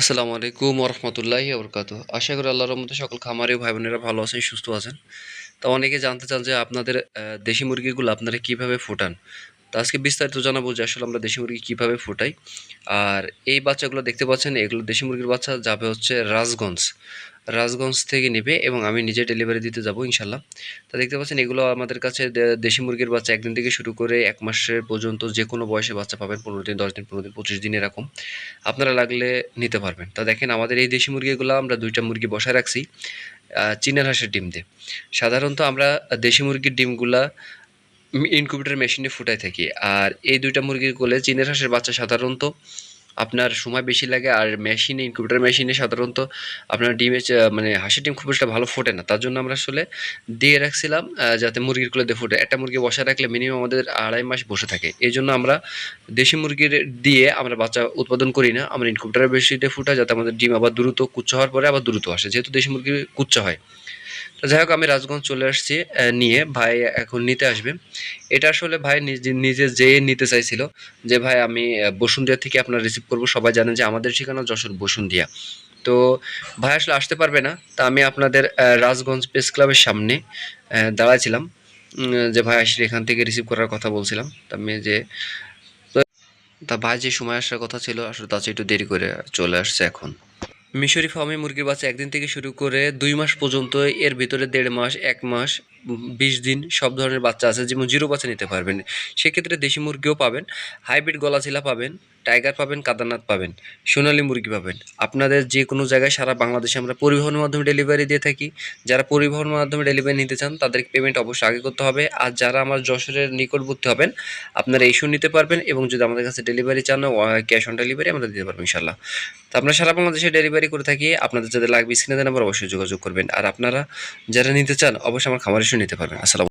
আসসালামু আলাইকুম রহমতুল্লাহি আবরকাত আশা করি আল্লাহর রহমতে সকল খামারি ভাই বোনেরা ভালো আছেন, সুস্থ আছেন। তো অনেকে জানতে চান যে আপনাদের দেশি মুরগিগুলো আপনারা কীভাবে ফোটান? তো আজকে বিস্তারিত জানাব যে আসলে আমরা দেশি মুরগি কীভাবে ফোটাই। আর এই বাচ্চাগুলো দেখতে পাচ্ছেন, এগুলো দেশি মুরগির বাচ্চা, যাবে হচ্ছে রাজগঞ্জ। রাজগঞ্জ থেকে নেবে এবং আমি নিজে ডেলিভারি দিতে যাব, ইনশাল্লাহ। তা দেখতে পাচ্ছেন, এগুলো আমাদের কাছে দেশি মুরগির বাচ্চা একদিন থেকে শুরু করে এক মাসের পর্যন্ত যে কোনো বয়সে বাচ্চা পাবেন, পনেরো দিন, দশ দিন, পনেরো দিন, পঁচিশ দিন, এরকম। আপনারা লাগলে নিতে পারবেন। তা দেখেন, আমাদের এই দেশি মুরগিগুলো আমরা দুইটা মুরগি বসায় রাখছি চীনের হাঁসের ডিম দিয়ে। সাধারণত আমরা দেশি মুরগির ডিমগুলা ইনকিউবেটর মেশিনে ফুটাই থাকি। আর এই দুইটা মুরগির কোলে চীনের হাঁসের বাচ্চা সাধারণত আপনার সময় বেশি লাগে আর মেশিনে ইনকিউবেটর মেশিনে সাধারণত আপনার ডিমে মানে হাঁসের ডিম খুব একটা ভালো ফোটে না। তার জন্য আমরা আসলে দিয়ে রাখছিলাম যাতে মুরগির কোলে দিয়ে ফুটে। একটা মুরগি বসায় রাখলে মিনিমাম আমাদের আড়াই মাস বসে থাকে। এই জন্য আমরা দেশি মুরগির দিয়ে আমরা বাচ্চা উৎপাদন করি না। আমরা ইনকিউবেটরের বেশিতে ফুটা যাতে আমাদের ডিম আবার দ্রুত কুচ্চা হওয়ার পরে আবার দ্রুত আসে। যেহেতু দেশি মুরগি কুচ্চা হয়। যাই হোক, আমি রাজগঞ্জ চলে আসছি নিয়ে ভাই এখন নিতে আসবে। এটা আসলে ভাই নিজে যেয়ে নিতে চাইছিল, যে ভাই আমি বসুন্ধিয়া থেকে আপনার রিসিভ করব। সবাই জানেন যে আমাদের ঠিকানা যশোর বসুন্ধিয়া। তো ভাই আসলে আসতে পারবে না, তা আমি আপনাদের রাজগঞ্জ প্রেস ক্লাবের সামনে দাঁড়াইছিলাম। যে ভাই আসলে এখান থেকে রিসিভ করার কথা বলছিলাম। তা আমি যে, তা ভাই যে সময় আসার কথা ছিল, আসলে চেয়ে একটু দেরি করে চলে আসছে এখন। মিশরি ফার্মে মুরগির বাচ্চা একদিন থেকে শুরু করে দুই মাস পর্যন্ত এর ভিতরে দেড় মাস, এক মাস বিশ দিন সব ধরনের বাচ্চা আছে, যেমন জিরো বাচ্চা নিতে পারবেন। সেক্ষেত্রে দেশি মুরগিও পাবেন, হাইব্রিড গলাচিলা পাবেন, টাইগার পাবেন কাদানাথ পাবেন, সোনালী মুরগি পাবেন। আপনাদের যে কোনো জায়গায় সারা বাংলাদেশে আমরা পরিবহনের মাধ্যমে ডেলিভারি দিয়ে থাকি। যারা পরিবহনের মাধ্যমে ডেলিভারি নিতে চান তাদেরকে পেমেন্ট অবশ্যই আগে করতে হবে। আর যারা আমার যশোরের নিকটবর্তী হবেন, আপনারা ইস্যু নিতে পারবেন এবং যদি আমাদের কাছে ডেলিভারি চান ক্যাশ অন ডেলিভারি আমরা দিতে পারব ইনশাল্লাহ তো আমরা সারা বাংলাদেশে ডেলিভারি করে থাকি। আপনাদের যাদের লাগবে স্ক্রিনে দেন অবশ্যই যোগাযোগ করবেন। আর আপনারা যারা নিতে চান, অবশ্যই আমার খামার নিতে পারবেন। আসসালাম